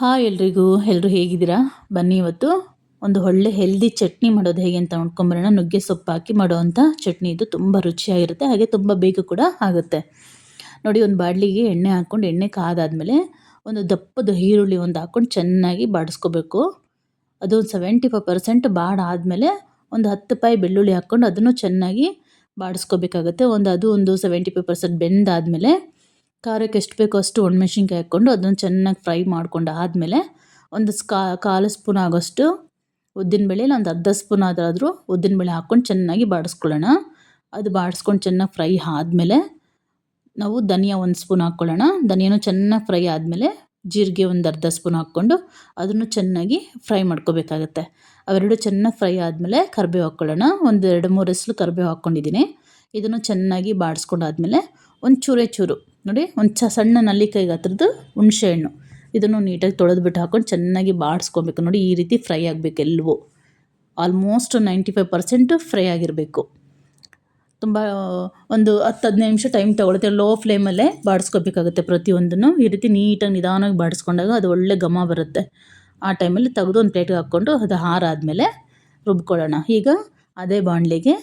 Hi ಎಲ್ರಿಗೂ ಎಲ್ಲರೂ ಹೇಗಿದ್ದೀರಾ? ಬನ್ನಿ ಇವತ್ತು ಒಂದು ಒಳ್ಳೆ ಹೆಲ್ದಿ ಚಟ್ನಿ ಮಾಡೋದು ಹೇಗೆ ಅಂತ ನೋಡ್ಕೊಂಬರೋಣ. ನುಗ್ಗೆ ಸೊಪ್ಪು ಹಾಕಿ ಮಾಡೋವಂಥ ಚಟ್ನಿ. ಇದು ತುಂಬ ರುಚಿಯಾಗಿರುತ್ತೆ, ಹಾಗೆ ತುಂಬ ಬೇಗ ಕೂಡ ಆಗುತ್ತೆ. ನೋಡಿ, ಒಂದು ಬಾಡಲಿಗೆ ಎಣ್ಣೆ ಹಾಕ್ಕೊಂಡು, ಎಣ್ಣೆ ಕಾದಾದಮೇಲೆ ಒಂದು ದಪ್ಪದ ಈರುಳ್ಳಿ ಒಂದು ಹಾಕ್ಕೊಂಡು ಚೆನ್ನಾಗಿ ಬಾಡಿಸ್ಕೋಬೇಕು. ಅದು ಒಂದು ಸೆವೆಂಟಿ ಫೈವ್ ಪರ್ಸೆಂಟ್ ಬಾಡಾದಮೇಲೆ ಒಂದು ಹತ್ತು ಪಾಯಿ ಬೆಳ್ಳುಳ್ಳಿ ಹಾಕ್ಕೊಂಡು ಅದನ್ನು ಚೆನ್ನಾಗಿ ಬಾಡಿಸ್ಕೋಬೇಕಾಗುತ್ತೆ. ಒಂದು ಅದು ಒಂದು ಸೆವೆಂಟಿ ಫೈವ್ ಪರ್ಸೆಂಟ್ ಬೆಂದಾದಮೇಲೆ ಖಾರಕ್ಕೆ ಎಷ್ಟು ಬೇಕೋ ಅಷ್ಟು ಒಣಮೆಣ್ಸಿನ್ಕಾಯಿ ಹಾಕ್ಕೊಂಡು ಅದನ್ನು ಚೆನ್ನಾಗಿ ಫ್ರೈ ಮಾಡ್ಕೊಂಡು ಆದಮೇಲೆ ಒಂದು ಸ್ಕಾ, ಕಾಲು ಸ್ಪೂನ್ ಆಗೋಷ್ಟು ಉದ್ದಿನಬೇಳೆ ಇಲ್ಲ, ಒಂದು ಅರ್ಧ ಸ್ಪೂನ್ ಆದರೂ ಉದ್ದಿನಬೇಳೆ ಹಾಕ್ಕೊಂಡು ಚೆನ್ನಾಗಿ ಬಾಡಿಸ್ಕೊಳ್ಳೋಣ. ಅದು ಬಾಡಿಸ್ಕೊಂಡು ಚೆನ್ನಾಗಿ ಫ್ರೈ ಆದಮೇಲೆ ನಾವು ಧನಿಯಾ ಒಂದು ಸ್ಪೂನ್ ಹಾಕ್ಕೊಳ್ಳೋಣ. ಧನಿಯಾನು ಚೆನ್ನಾಗಿ ಫ್ರೈ ಆದಮೇಲೆ ಜೀರಿಗೆ ಒಂದು ಅರ್ಧ ಸ್ಪೂನ್ ಹಾಕ್ಕೊಂಡು ಅದನ್ನು ಚೆನ್ನಾಗಿ ಫ್ರೈ ಮಾಡ್ಕೋಬೇಕಾಗತ್ತೆ. ಅವೆರಡು ಚೆನ್ನಾಗಿ ಫ್ರೈ ಆದಮೇಲೆ ಕರಿಬೇವು ಹಾಕ್ಕೊಳ್ಳೋಣ. ಒಂದು ಎರಡು ಮೂರು ಹೆಸಲು ಕರಿಬೇವು ಹಾಕ್ಕೊಂಡಿದ್ದೀನಿ. ಇದನ್ನು ಚೆನ್ನಾಗಿ ಬಾಡಿಸ್ಕೊಂಡಾದ್ಮೇಲೆ ಒಂದು ಚೂರೇ ಚೂರು ನೋಡಿ, ಒಂದು ಚ, ಸಣ್ಣ ನಲ್ಲಿಕಾಯಿಗೆ ಹುಣಸೆ ಹಣ್ಣು. ಇದನ್ನು ನೀಟಾಗಿ ತೊಳೆದ್ಬಿಟ್ಟು ಹಾಕ್ಕೊಂಡು ಚೆನ್ನಾಗಿ ಬಾಡಿಸ್ಕೊಬೇಕು. ನೋಡಿ, ಈ ರೀತಿ ಫ್ರೈ ಆಗಬೇಕು ಎಲ್ಲವೂ almost ninety five percent fry ಆಗಿರಬೇಕು. ತುಂಬ, ಒಂದು ಹತ್ತು ಹದಿನೈದು ನಿಮಿಷ ಟೈಮ್ ತೊಗೊಳುತ್ತೆ. ಲೋ ಫ್ಲೇಮಲ್ಲೇ ಬಾಡಿಸ್ಕೋಬೇಕಾಗುತ್ತೆ ಪ್ರತಿಯೊಂದನ್ನು. ಈ ರೀತಿ ನೀಟಾಗಿ ನಿಧಾನವಾಗಿ ಬಾಡಿಸ್ಕೊಂಡಾಗ ಅದು ಒಳ್ಳೆ ಘಮ ಬರುತ್ತೆ. ಆ ಟೈಮಲ್ಲಿ ತೆಗೆದು ಒಂದು ಪ್ಲೇಟ್ಗೆ ಹಾಕ್ಕೊಂಡು ಅದು ಹಾರಾದಮೇಲೆ ರುಬ್ಕೊಳ್ಳೋಣ. ಈಗ ಅದೇ ಬಾಣಲೆಗೆ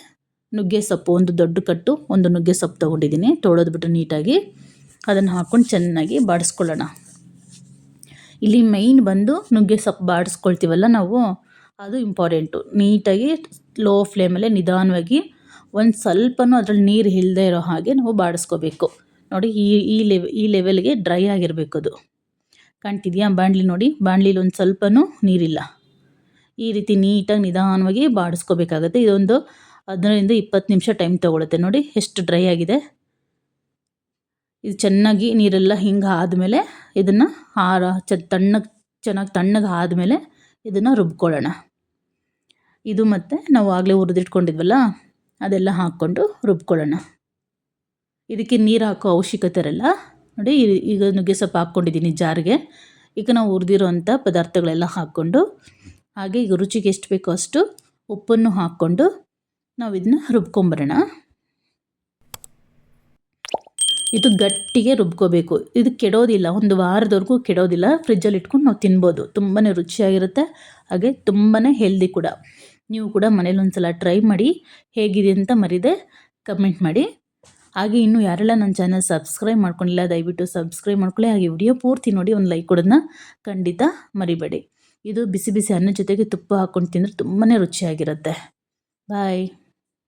ನುಗ್ಗೆ ಸೊಪ್ಪು, ಒಂದು ದೊಡ್ಡ ಕಟ್ಟು, ಒಂದು ನುಗ್ಗೆ ಸೊಪ್ಪು ತೊಗೊಂಡಿದ್ದೀನಿ. ತೊಳೆದ್ಬಿಟ್ಟು ನೀಟಾಗಿ ಅದನ್ನು ಹಾಕ್ಕೊಂಡು ಚೆನ್ನಾಗಿ ಬಾಡಿಸ್ಕೊಳ್ಳೋಣ. ಇಲ್ಲಿ ಮೈನ್ ಬಂದು ನುಗ್ಗೆ ಸೊಪ್ಪು ಬಾಡಿಸ್ಕೊಳ್ತೀವಲ್ಲ ನಾವು, ಅದು ಇಂಪಾರ್ಟೆಂಟು ನೀಟಾಗಿ ಲೋ ಫ್ಲೇಮಲ್ಲೇ ನಿಧಾನವಾಗಿ ಒಂದು ಸ್ವಲ್ಪನೂ ಅದ್ರಲ್ಲಿ ನೀರು ಇಲ್ಲದೆ ಇರೋ ಹಾಗೆ ನಾವು ಬಾಡಿಸ್ಕೋಬೇಕು. ನೋಡಿ, ಈ ಈ ಲೆವ್ ಈ ಲೆವೆಲ್ಗೆ ಡ್ರೈ ಆಗಿರಬೇಕು ಅದು. ಕಾಣ್ತಿದ್ಯಾ ಬಾಣಲಿ ನೋಡಿ, ಬಾಣಲಿಲಿ ಒಂದು ಸ್ವಲ್ಪನೂ ನೀರಿಲ್ಲ. ಈ ರೀತಿ ನೀಟಾಗಿ ನಿಧಾನವಾಗಿ ಬಾಡಿಸ್ಕೋಬೇಕಾಗತ್ತೆ. ಇದೊಂದು ಹದಿನೈದರಿಂದ ಇಪ್ಪತ್ತು ನಿಮಿಷ ಟೈಮ್ ತೊಗೊಳುತ್ತೆ. ನೋಡಿ, ಎಷ್ಟು ಡ್ರೈ ಆಗಿದೆ. ಇದು ಚೆನ್ನಾಗಿ ನೀರೆಲ್ಲ ಹಿಂಗೆ ಆದಮೇಲೆ ಇದನ್ನು ಹಾರ ಚ, ತಣ್ಣಗೆ, ಚೆನ್ನಾಗಿ ತಣ್ಣಗೆ ಆದಮೇಲೆ ಇದನ್ನು ರುಬ್ಕೊಳ್ಳೋಣ. ಇದು ಮತ್ತು ನಾವು ಆಗಲೇ ಹುರಿದಿಟ್ಕೊಂಡಿದ್ವಲ್ಲ, ಅದೆಲ್ಲ ಹಾಕ್ಕೊಂಡು ರುಬ್ಕೊಳ್ಳೋಣ. ಇದಕ್ಕೆ ನೀರು ಹಾಕೋ ಅವಶ್ಯಕತೆ ಇರಲ್ಲ ನೋಡಿ ಈಗ ನುಗ್ಗೆ ಸೊಪ್ಪು ಹಾಕ್ಕೊಂಡಿದ್ದೀನಿ ಜಾರಿಗೆ. ಈಗ ನಾವು ಹುರಿದಿರೋಂಥ ಪದಾರ್ಥಗಳೆಲ್ಲ ಹಾಕ್ಕೊಂಡು, ಹಾಗೆ ಈಗ ರುಚಿಗೆ ಎಷ್ಟು ಬೇಕೋ ಅಷ್ಟು ಉಪ್ಪನ್ನು ಹಾಕ್ಕೊಂಡು ನಾವು ಇದನ್ನ ರುಬ್ಕೊಂಬರೋಣ. ಇದು ಗಟ್ಟಿಗೆ ರುಬ್ಕೋಬೇಕು. ಇದು ಕೆಡೋದಿಲ್ಲ. ಒಂದು ವಾರದವರೆಗೂ ಕೆಡೋದಿಲ್ಲ. ಫ್ರಿಜ್ಜಲ್ಲಿ ಇಟ್ಕೊಂಡು ನಾವು ತಿನ್ಬೋದು. ತುಂಬಾ ರುಚಿಯಾಗಿರುತ್ತೆ. ಹಾಗೆ ತುಂಬಾ ಹೆಲ್ದಿ ಕೂಡ. ನೀವು ಕೂಡ ಮನೇಲಿ ಒಂದು ಸಲ ಟ್ರೈ ಮಾಡಿ ಹೇಗಿದೆ ಅಂತ ಮರಿದೆ ಕಮೆಂಟ್ ಮಾಡಿ. ಹಾಗೆ ಇನ್ನೂ ಯಾರೆಲ್ಲ ನನ್ನ ಚಾನಲ್ ಸಬ್ಸ್ಕ್ರೈಬ್ ಮಾಡ್ಕೊಂಡಿಲ್ಲ, ದಯವಿಟ್ಟು ಸಬ್ಸ್ಕ್ರೈಬ್ ಮಾಡ್ಕೊಳ್ಳಿ. ಹಾಗೆ ವಿಡಿಯೋ ಪೂರ್ತಿ ನೋಡಿ ಒಂದು ಲೈಕ್ ಕೊಡೋದನ್ನ ಖಂಡಿತ ಮರಿಬೇಡಿ. ಇದು ಬಿಸಿ ಬಿಸಿ ಅನ್ನ ಜೊತೆಗೆ ತುಪ್ಪ ಹಾಕ್ಕೊಂಡು ತಿಂದರೆ ತುಂಬಾ ರುಚಿಯಾಗಿರುತ್ತೆ. ಬಾಯ್